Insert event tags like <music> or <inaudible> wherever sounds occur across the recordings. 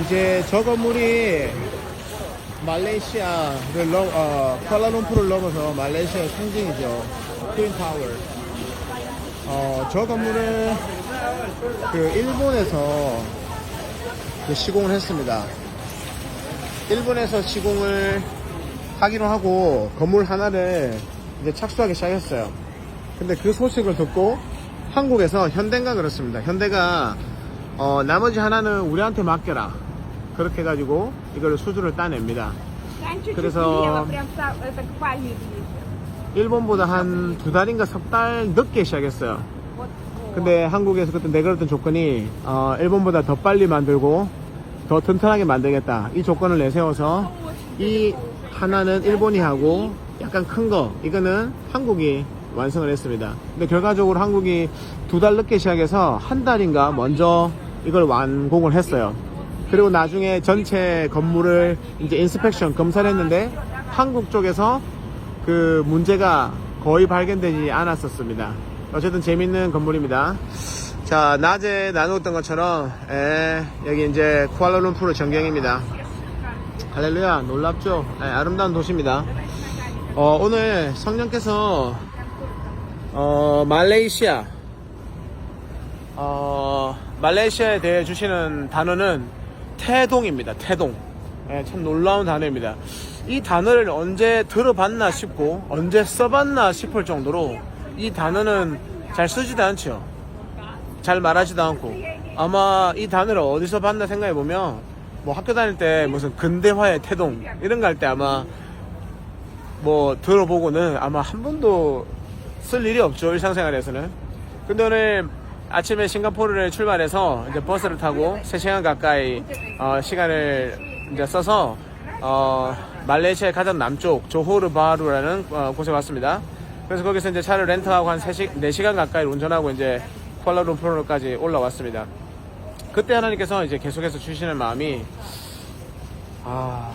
이제 저 건물이 말레이시아를 넘, 어, 쿠알라룸푸르를 넘어서 말레이시아의 상징이죠. 트윈타워. 어, 저 건물은 그 일본에서 그 시공을 했습니다. 일본에서 시공을 하기로 하고 건물 하나를 이제 착수하기 시작했어요. 근데 그 소식을 듣고 한국에서 현대가 그렇습니다. 현대가 어, 나머지 하나는 우리한테 맡겨라. 그렇게 해가지고 이걸 수주를 따냅니다. 그래서 일본보다 한 두 달인가 석 달 늦게 시작했어요. 근데 한국에서 그때 내걸었던 조건이 어, 일본보다 더 빨리 만들고 더 튼튼하게 만들겠다. 이 조건을 내세워서 이 하나는 일본이 하고 약간 큰 거 이거는 한국이 완성을 했습니다. 근데 결과적으로 한국이 두 달 늦게 시작해서 한 달인가 먼저 이걸 완공을 했어요. 그리고 나중에 전체 건물을 이제 인스펙션 검사를 했는데 한국 쪽에서 그 문제가 거의 발견되지 않았었습니다. 어쨌든 재밌는 건물입니다. 자, 낮에 나누었던 것처럼, 에, 여기 이제 쿠알라룸푸르 전경입니다. 할렐루야, 놀랍죠? 예, 아름다운 도시입니다. 어, 오늘 성령께서, 어, 말레이시아, 어, 말레이시아에 대해 주시는 단어는 태동입니다. 태동. 예, 참 놀라운 단어입니다. 이 단어를 언제 들어봤나 싶고 언제 써봤나 싶을 정도로 이 단어는 잘 쓰지도 않죠. 잘 말하지도 않고 아마 이 단어를 어디서 봤나 생각해 보면 뭐 학교 다닐 때 무슨 근대화의 태동 이런 거 할 때 아마 뭐 들어보고는 아마 한 번도 쓸 일이 없죠 일상생활에서는 근데 오늘 아침에 싱가포르를 출발해서 이제 버스를 타고 3시간 가까이 어, 시간을 이제 써서 어, 말레이시아의 가장 남쪽 조호르 바루라는 어, 곳에 왔습니다. 그래서 거기서 이제 차를 렌트하고 한 3시, 4시간 가까이 운전하고 이제 쿠알라룸푸르까지 올라왔습니다. 그때 하나님께서 이제 계속해서 주시는 마음이 아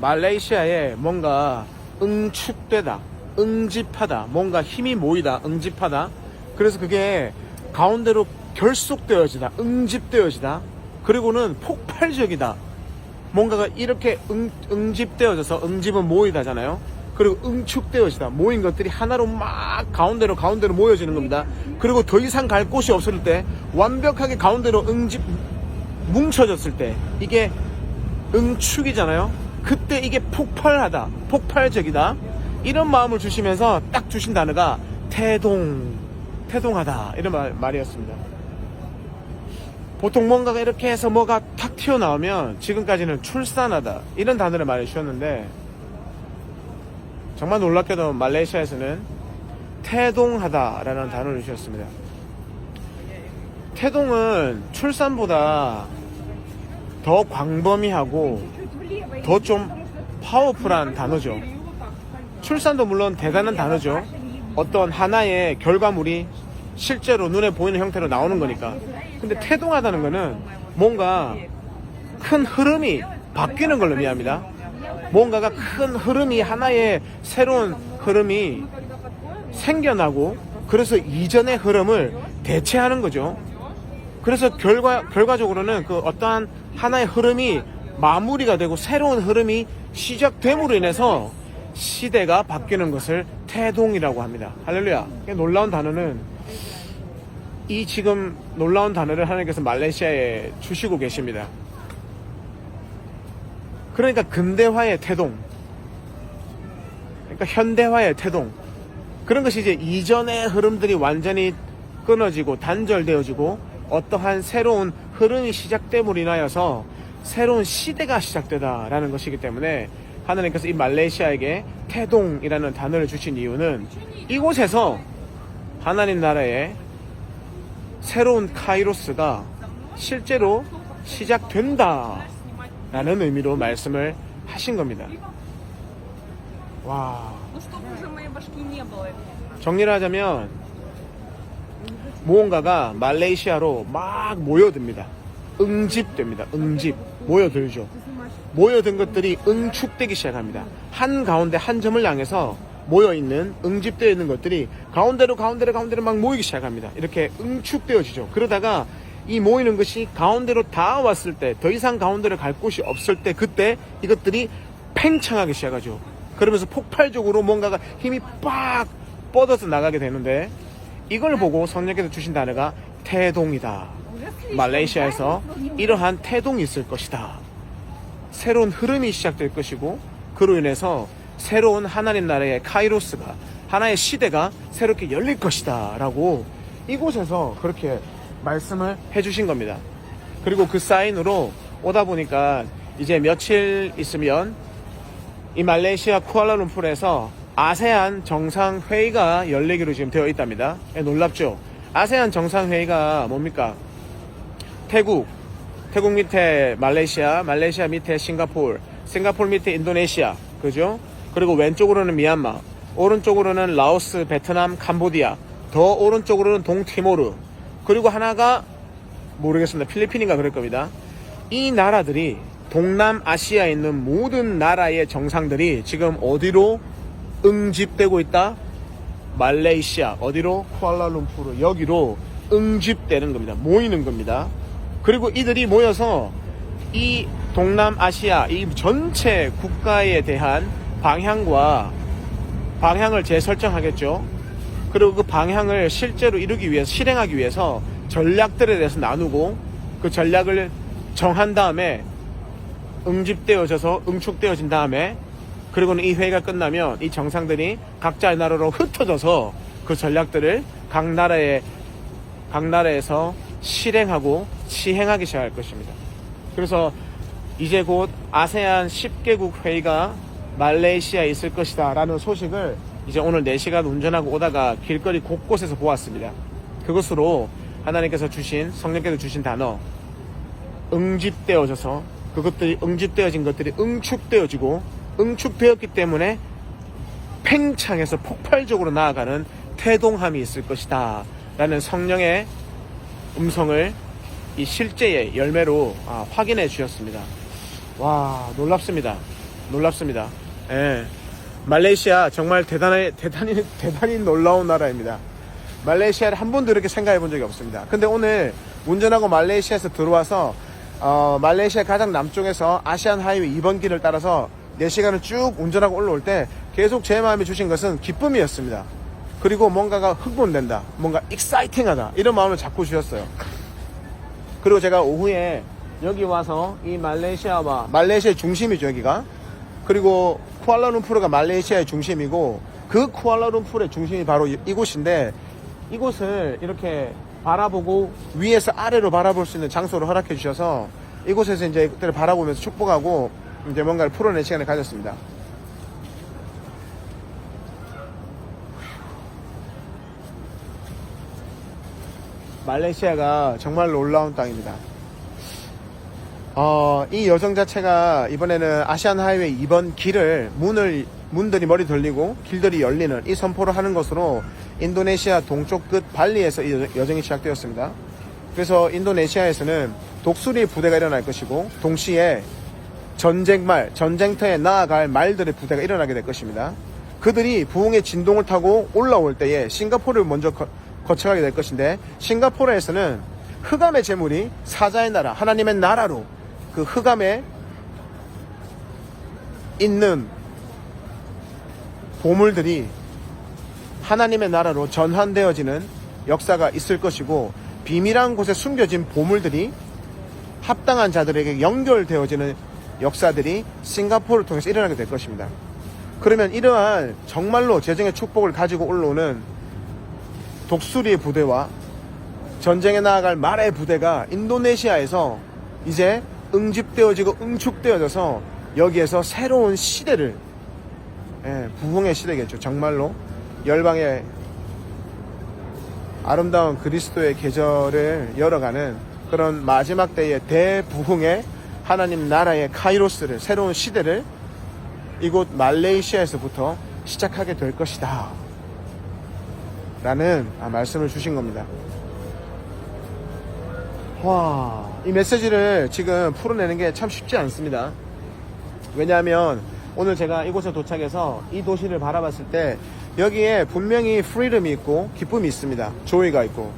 말레이시아에 뭔가 응축되다, 응집하다, 뭔가 힘이 모이다, 응집하다. 그래서 그게 가운데로 결속되어지다, 응집되어지다. 그리고는 폭발적이다. 뭔가가 이렇게 응, 응집되어져서 응집은 모이다잖아요. 그리고 응축되어지다. 모인 것들이 하나로 막 가운데로 가운데로 모여지는 겁니다. 그리고 더 이상 갈 곳이 없을 때 완벽하게 가운데로 응집 뭉쳐졌을 때 이게 응축이잖아요. 그때 이게 폭발하다, 폭발적이다. 이런 마음을 주시면서 딱 주신 단어가 태동, 태동하다 이런 말, 말이었습니다. 보통 뭔가가 이렇게 해서 뭐가 탁 튀어나오면 지금까지는 출산하다 이런 단어를 많이 주셨는데 정말 놀랍게도 말레이시아에서는 태동하다라는 단어를 주셨습니다. 태동은 출산보다 더 광범위하고 더 좀 파워풀한 단어죠. 출산도 물론 대단한 단어죠. 어떤 하나의 결과물이 실제로 눈에 보이는 형태로 나오는 거니까. 근데 태동하다는 거는 뭔가 큰 흐름이 바뀌는 걸 의미합니다. 뭔가가 큰 흐름이 하나의 새로운 흐름이 생겨나고 그래서 이전의 흐름을 대체하는 거죠. 그래서 결과 결과적으로는 그 어떠한 하나의 흐름이 마무리가 되고 새로운 흐름이 시작됨으로 인해서 시대가 바뀌는 것을 태동이라고 합니다. 할렐루야. 이 놀라운 단어는 이 지금 놀라운 단어를 하나님께서 말레이시아에 주시고 계십니다. 그러니까 근대화의 태동. 그러니까 현대화의 태동. 그런 것이 이제 이전의 흐름들이 완전히 끊어지고 단절되어지고 어떠한 새로운 흐름이 시작됨으로 인하여서 새로운 시대가 시작되다라는 것이기 때문에 하나님께서 이 말레이시아에게 태동이라는 단어를 주신 이유는 이곳에서 하나님 나라의 새로운 카이로스가 실제로 시작된다. 라는 의미로 말씀을 하신 겁니다. 와. 정리를 하자면, 무언가가 말레이시아로 막 모여듭니다. 응집됩니다. 응집. 모여들죠. 모여든 것들이 응축되기 시작합니다. 한 가운데 한 점을 향해서 모여있는 응집되어 있는 것들이 가운데로 가운데로 가운데로 막 모이기 시작합니다. 이렇게 응축되어지죠. 그러다가 이 모이는 것이 가운데로 다 왔을 때 더 이상 가운데를 갈 곳이 없을 때 그때 이것들이 팽창하기 시작하죠. 그러면서 폭발적으로 뭔가가 힘이 빡 뻗어서 나가게 되는데 이걸 보고 성령께서 주신 단어가 태동이다. 말레이시아에서 이러한 태동이 있을 것이다. 새로운 흐름이 시작될 것이고 그로 인해서 새로운 하나님 나라의 카이로스가 하나의 시대가 새롭게 열릴 것이다 라고 이곳에서 그렇게 말씀을 해주신 겁니다. 그리고 그 사인으로 오다 보니까 이제 며칠 있으면 이 말레이시아 쿠알라룸푸르에서 아세안 정상회의가 열리기로 지금 되어 있답니다. 예, 놀랍죠? 아세안 정상회의가 뭡니까? 태국, 태국 밑에 말레이시아, 말레이시아 밑에 싱가포르, 싱가포르 밑에 인도네시아, 그죠? 그리고 왼쪽으로는 미얀마, 오른쪽으로는 라오스, 베트남, 캄보디아, 더 오른쪽으로는 동티모르, 그리고 하나가 모르겠습니다. 필리핀인가 그럴 겁니다. 이 나라들이 동남아시아에 있는 모든 나라의 정상들이 지금 어디로 응집되고 있다? 말레이시아 어디로 쿠알라룸푸르 여기로 응집되는 겁니다. 모이는 겁니다. 그리고 이들이 모여서 이 동남아시아 이 전체 국가에 대한 방향과 방향을 재설정하겠죠. 그리고 그 방향을 실제로 이루기 위해서 실행하기 위해서 전략들에 대해서 나누고 그 전략을 정한 다음에 응집되어져서 응축되어진 다음에 그리고는 이 회의가 끝나면 이 정상들이 각자의 나라로 흩어져서 그 전략들을 각 나라의 각 나라에서 실행하고 시행하기 시작할 것입니다. 그래서 이제 곧 아세안 10개국 회의가 말레이시아에 있을 것이다 라는 소식을 이제 오늘 4시간 운전하고 오다가 길거리 곳곳에서 보았습니다. 그것으로 하나님께서 주신 성령께서 주신 단어 응집되어져서 그것들이 응집되어진 것들이 응축되어지고 응축되었기 때문에 팽창해서 폭발적으로 나아가는 태동함이 있을 것이다 라는 성령의 음성을 이 실제의 열매로 아, 확인해 주셨습니다. 와 놀랍습니다. 놀랍습니다. 예. 말레이시아 정말 대단히 대단히 대단히 놀라운 나라입니다. 말레이시아를 한 번도 이렇게 생각해 본 적이 없습니다. 근데 오늘 운전하고 말레이시아에서 들어와서 어, 말레이시아 가장 남쪽에서 아시안 하이웨이 2번 길을 따라서 4시간을 쭉 운전하고 올라올 때 계속 제 마음에 주신 것은 기쁨이었습니다. 그리고 뭔가가 흥분된다. 뭔가 익사이팅하다. 이런 마음을 자꾸 주셨어요. 그리고 제가 오후에 여기 와서 이 말레이시아와 말레이시아의 중심이죠 여기가 그리고 쿠알라룸푸르가 말레이시아의 중심이고 그 쿠알라룸푸르의 중심이 바로 이- 이곳인데 이곳을 이렇게 바라보고 위에서 아래로 바라볼 수 있는 장소를 허락해 주셔서 이곳에서 이제 그때를 바라보면서 축복하고 이제 뭔가를 풀어낼 시간을 가졌습니다. 말레이시아가 정말 놀라운 땅입니다. 어, 이 여정 자체가 이번에는 아시안 하이웨이 2번 길을 문을 문들이 머리 돌리고 길들이 열리는 이 선포를 하는 것으로 인도네시아 동쪽 끝 발리에서 이 여정- 여정이 시작되었습니다. 그래서 인도네시아에서는 독수리 부대가 일어날 것이고 동시에 전쟁말, 전쟁터에 나아갈 말들의 부대가 일어나게 될 것입니다. 그들이 부흥의 진동을 타고 올라올 때에 싱가포르를 먼저 거, 거쳐가게 될 것인데 싱가포르에서는 흑암의 재물이 사자의 나라, 하나님의 나라로 그 흑암에 있는 보물들이 하나님의 나라로 전환되어지는 역사가 있을 것이고 비밀한 곳에 숨겨진 보물들이 합당한 자들에게 연결되어지는 역사들이 싱가포르를 통해서 일어나게 될 것입니다. 그러면 이러한 정말로 재정의 축복을 가지고 올라오는 독수리의 부대와 전쟁에 나아갈 말의 부대가 인도네시아에서 이제 응집되어지고 응축되어져서 여기에서 새로운 시대를 예, 부흥의 시대겠죠. 정말로 열방의 아름다운 그리스도의 계절을 열어가는 그런 마지막 때의 대부흥의 하나님 나라의 카이로스를 새로운 시대를 이곳 말레이시아에서부터 시작하게 될 것이다. 라는 아, 말씀을 주신 겁니다. 와, 이 메시지를 지금 풀어내는 게 참 쉽지 않습니다. 왜냐하면 오늘 제가 이곳에 도착해서 이 도시를 바라봤을 때 여기에 분명히 프리덤이 있고 기쁨이 있습니다. 조이가 있고.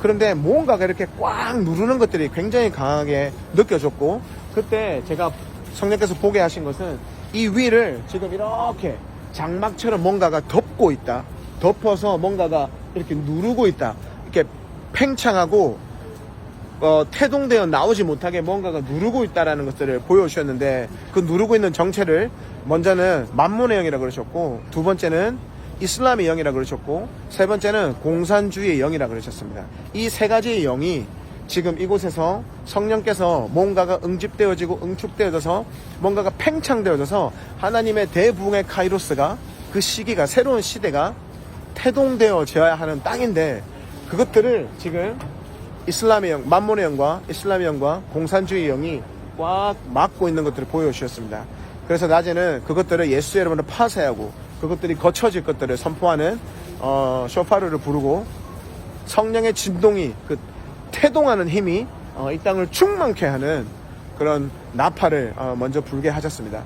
그런데 뭔가가 이렇게 꽉 누르는 것들이 굉장히 강하게 느껴졌고 그때 제가 성령께서 보게 하신 것은 이 위를 지금 이렇게 장막처럼 뭔가가 덮고 있다. 덮어서 뭔가가 이렇게 누르고 있다. 이렇게 팽창하고 어, 태동되어 나오지 못하게 뭔가가 누르고 있다라는 것들을 보여주셨는데 그 누르고 있는 정체를 먼저는 만문의 영이라고 그러셨고 두 번째는 이슬람의 영이라고 그러셨고 세 번째는 공산주의의 영이라고 그러셨습니다. 이 세 가지의 영이 지금 이곳에서 성령께서 뭔가가 응집되어지고 응축되어져서 뭔가가 팽창되어져서 하나님의 대부흥의 카이로스가 그 시기가 새로운 시대가 태동되어져야 하는 땅인데 그것들을 지금 이슬람의 영, 만몬의 영과 이슬람의 영과 공산주의 영이 꽉 막고 있는 것들을 보여주셨습니다. 그래서 낮에는 그것들을 예수의 이름으로 파쇄하고 그것들이 거쳐질 것들을 선포하는 어, 쇼파르를 부르고 성령의 진동이 그 태동하는 힘이 어, 이 땅을 충만케 하는 그런 나팔을 어, 먼저 불게 하셨습니다.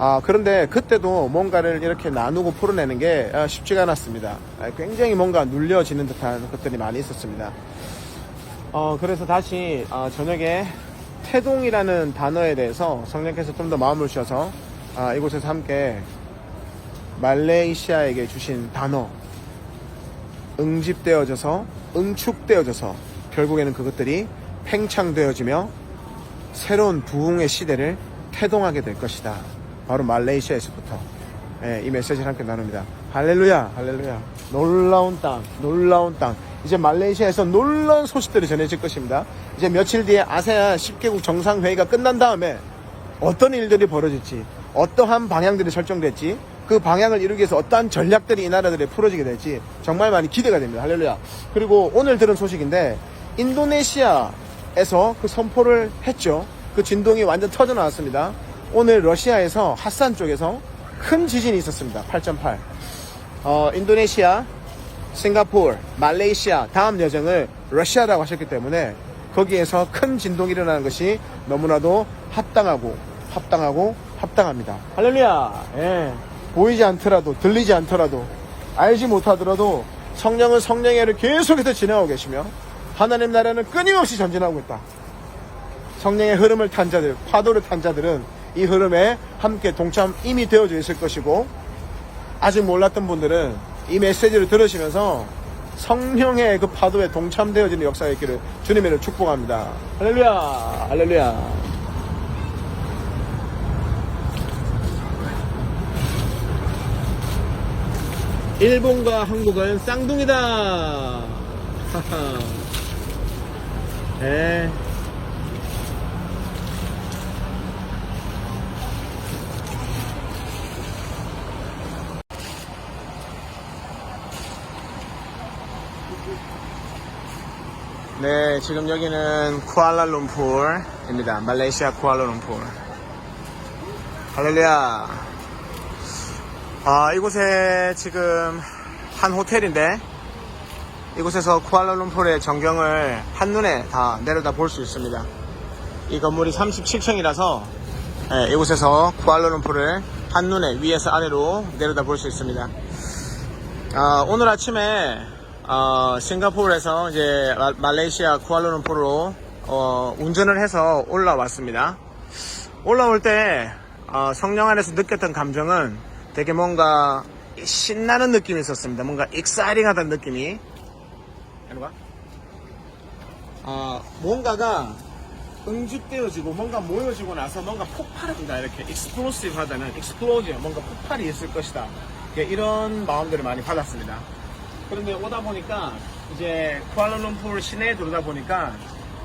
아, 그런데 그때도 뭔가를 이렇게 나누고 풀어내는 게 아, 쉽지가 않았습니다. 아, 굉장히 뭔가 눌려지는 듯한 것들이 많이 있었습니다. 어, 그래서 다시 아, 저녁에 태동이라는 단어에 대해서 성령께서 좀 더 마음을 주셔서 아, 이곳에서 함께 말레이시아에게 주신 단어 응집되어져서 응축되어져서 결국에는 그것들이 팽창되어지며 새로운 부흥의 시대를 태동하게 될 것이다. 바로 말레이시아에서부터 예, 이 메시지를 함께 나눕니다. 할렐루야, 할렐루야. 놀라운 땅, 놀라운 땅. 이제 말레이시아에서 놀라운 소식들이 전해질 것입니다. 이제 며칠 뒤에 아세안 10개국 정상회의가 끝난 다음에 어떤 일들이 벌어질지, 어떠한 방향들이 설정될지, 그 방향을 이루기 위해서 어떠한 전략들이 이 나라들에 풀어지게 될지 정말 많이 기대가 됩니다. 할렐루야. 그리고 오늘 들은 소식인데 인도네시아에서 그 선포를 했죠. 그 진동이 완전 터져 나왔습니다. 오늘 러시아에서 핫산 쪽에서 큰 지진이 있었습니다. 8.8. 어, 인도네시아, 싱가포르, 말레이시아 다음 여정을 러시아라고 하셨기 때문에 거기에서 큰 진동이 일어나는 것이 너무나도 합당하고 합당하고 합당합니다. 할렐루야. 예. 보이지 않더라도 들리지 않더라도 알지 못하더라도 성령은 성령의 일을 계속해서 진행하고 계시며 하나님 나라는 끊임없이 전진하고 있다. 성령의 흐름을 탄 자들, 파도를 탄 자들은 이 흐름에 함께 동참 이미 되어져 있을 것이고 아직 몰랐던 분들은 이 메시지를 들으시면서 성령의 그 파도에 동참되어지는 역사가 있기를 주님의 이름으로 축복합니다. 할렐루야, 할렐루야. 일본과 한국은 쌍둥이다. 하하. <laughs> 네. 네, 지금 여기는 쿠알라룸푸르입니다. 말레이시아 쿠알라룸푸르. 할렐루야. 아, 이곳에 지금 한 호텔인데 이곳에서 쿠알라룸푸르의 전경을 한눈에 다 내려다 볼 수 있습니다. 이 건물이 37층이라서 예, 이곳에서 쿠알라룸푸르를 한눈에 위에서 아래로 내려다 볼 수 있습니다. 아, 오늘 아침에 어, 싱가포르에서 이제 마- 말레이시아 쿠알라룸푸르로 어, 운전을 해서 올라왔습니다. 올라올 때 어, 성령 안에서 느꼈던 감정은 되게 뭔가 신나는 느낌이 있었습니다. 뭔가 익사이링하다는 느낌이. 어, 뭔가가 응집되어지고 뭔가 모여지고 나서 뭔가 폭발합니다. 이렇게 익스플로시브 하다는 익스플로전 뭔가 폭발이 있을 것이다. 예, 이런 마음들을 많이 받았습니다. 그런데 오다 보니까 이제 쿠알라룸푸르 시내에 들어다 보니까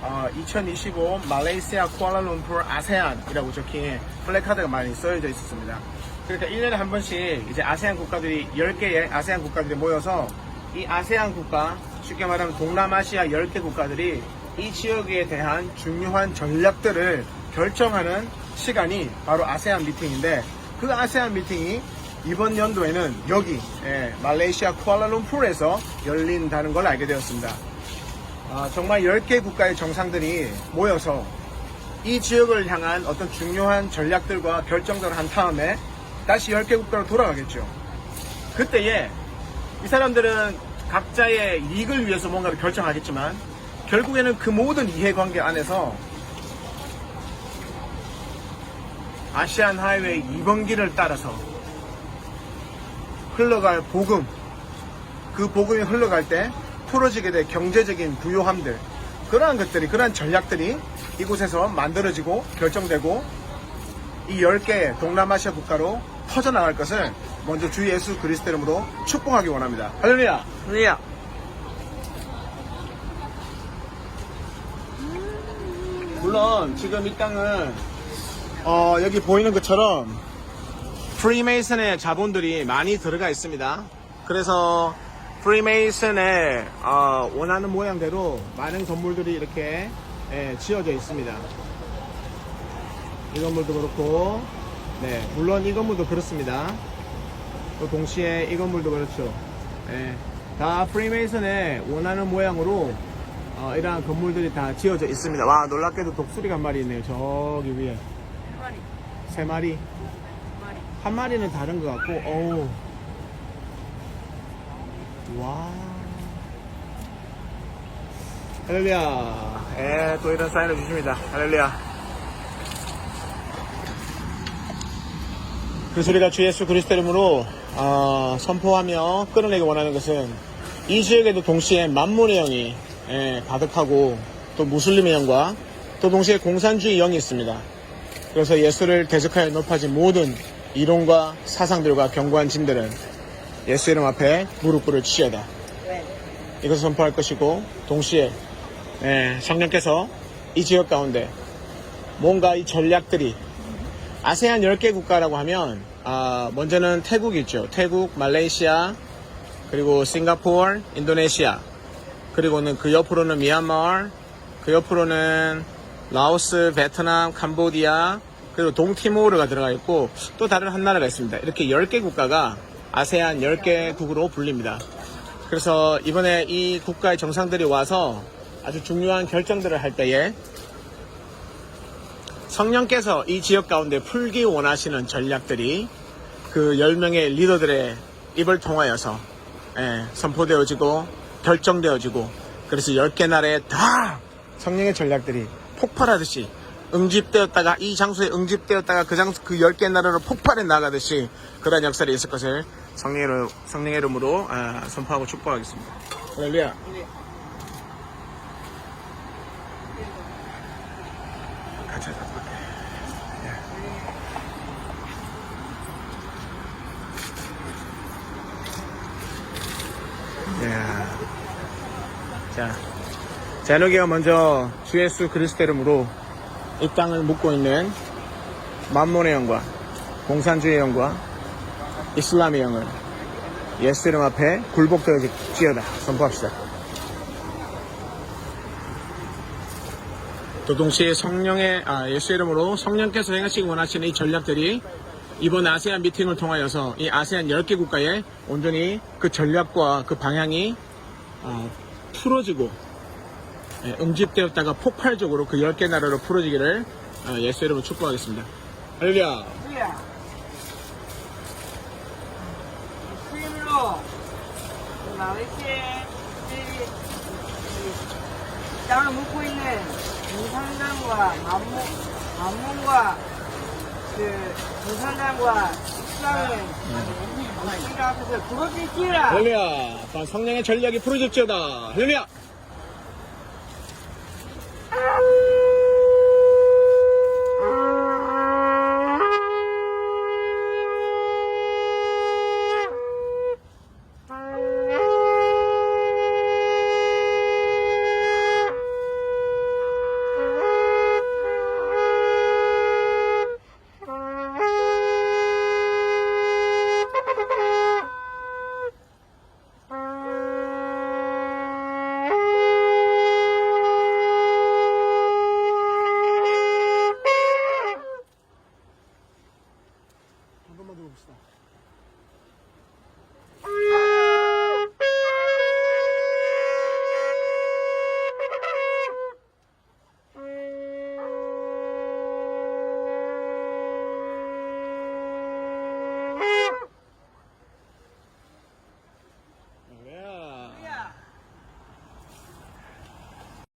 어, 2025 말레이시아 쿠알라룸푸르 아세안이라고 적힌 플래카드가 많이 써져 있었습니다. 그러니까 1년에 한 번씩 이제 아세안 국가들이 10개의 아세안 국가들이 모여서 이 아세안 국가, 쉽게 말하면 동남아시아 10개 국가들이 이 지역에 대한 중요한 전략들을 결정하는 시간이 바로 아세안 미팅인데 그 아세안 미팅이 이번 연도에는 여기 예, 말레이시아 쿠알라룸푸르에서 열린다는 걸 알게 되었습니다. 아, 정말 10개 국가의 정상들이 모여서 이 지역을 향한 어떤 중요한 전략들과 결정들을 한 다음에 다시 10개 국가로 돌아가겠죠. 그때에 이 사람들은 각자의 이익을 위해서 뭔가를 결정하겠지만 결국에는 그 모든 이해관계 안에서 아시안 하이웨이 2번 길을 따라서 흘러갈 복음 그 복음이 흘러갈 때 풀어지게 될 경제적인 부요함들 그러한 것들이 그러한 전략들이 이곳에서 만들어지고 결정되고 이 10개의 동남아시아 국가로 퍼져나갈 것을 먼저 주 예수 그리스도 이름으로 축복하기 원합니다. 할렐루야! 할렐루야. 물론 지금 이 땅은 어, 여기 보이는 것처럼 프리메이슨의 자본들이 많이 들어가 있습니다. 그래서 프리메이슨의 어, 원하는 모양대로 많은 건물들이 이렇게 예, 지어져 있습니다. 이 건물도 그렇고, 네, 물론 이 건물도 그렇습니다. 또 동시에 이 건물도 그렇죠. 예, 다 프리메이슨의 원하는 모양으로 어, 이러한 건물들이 다 지어져 있습니다. 와, 놀랍게도 독수리가 한 마리 있네요. 저기 위에. 세 마리. 한 마리는 다른 것 같고, 어우. 와. 할렐루야. 예, 또 이런 사인을 주십니다. 할렐루야. 그 소리가 주 예수 그리스도 이름으로 어, 선포하며 끌어내기 원하는 것은 이 지역에도 동시에 만문의 영이 예, 가득하고 또 무슬림의 영과 또 동시에 공산주의 영이 있습니다. 그래서 예수를 대적하여 높아진 모든 이론과 사상들과 견고한 진들은 예수 이름 앞에 무릎 꿇을 치여다. 이것을 선포할 것이고 동시에 예, 성령께서 이 지역 가운데 뭔가 이 전략들이 아세안 10개 국가라고 하면 아, 먼저는 태국이 있죠. 태국, 말레이시아, 그리고 싱가포르, 인도네시아, 그리고는 그 옆으로는 미얀마, 그 옆으로는 라오스, 베트남, 캄보디아, 그리고 동티모르가 들어가 있고 또 다른 한 나라가 있습니다. 이렇게 10개 국가가 아세안 10개국으로 불립니다. 그래서 이번에 이 국가의 정상들이 와서 아주 중요한 결정들을 할 때에 성령께서 이 지역 가운데 풀기 원하시는 전략들이 그 10명의 리더들의 입을 통하여서 예, 선포되어지고 결정되어지고 그래서 10개 나라에 다 성령의 전략들이 폭발하듯이 응집되었다가 이 장소에 응집되었다가 그 장소 그 10개 나라로 폭발해 나가듯이 그러한 역사를 있을 것을 성령의, 성령의 이름으로 아, 선포하고 축복하겠습니다. 할렐루야. 같이 하자. 야. 자, 자누기가 먼저 주 예수 그리스도 이름으로 이 땅을 묵고 있는 만몬의 영과 공산주의 영과 이슬람의 영을 예수 이름 앞에 굴복되어지어다 선포합시다. 또 동시에 성령의 아, 예수 이름으로 성령께서 행하시기 원하시는 이 전략들이 이번 아세안 미팅을 통하여서 이 아세안 10개 국가에 온전히 그 전략과 그 방향이 아, 풀어지고 예, 응집되었다가 폭발적으로 그 10개 나라로 풀어지기를 아, 예수 이름으로 축복하겠습니다. 할렐루야. 땅을 묵고 있는 공산당과 만몽, 만몽과 그 공산당과 이슬람을 우리가 앞에서 부러지기라. 할렐루야. 자, 성령의 전략이 풀어졌지어다. 할렐루야.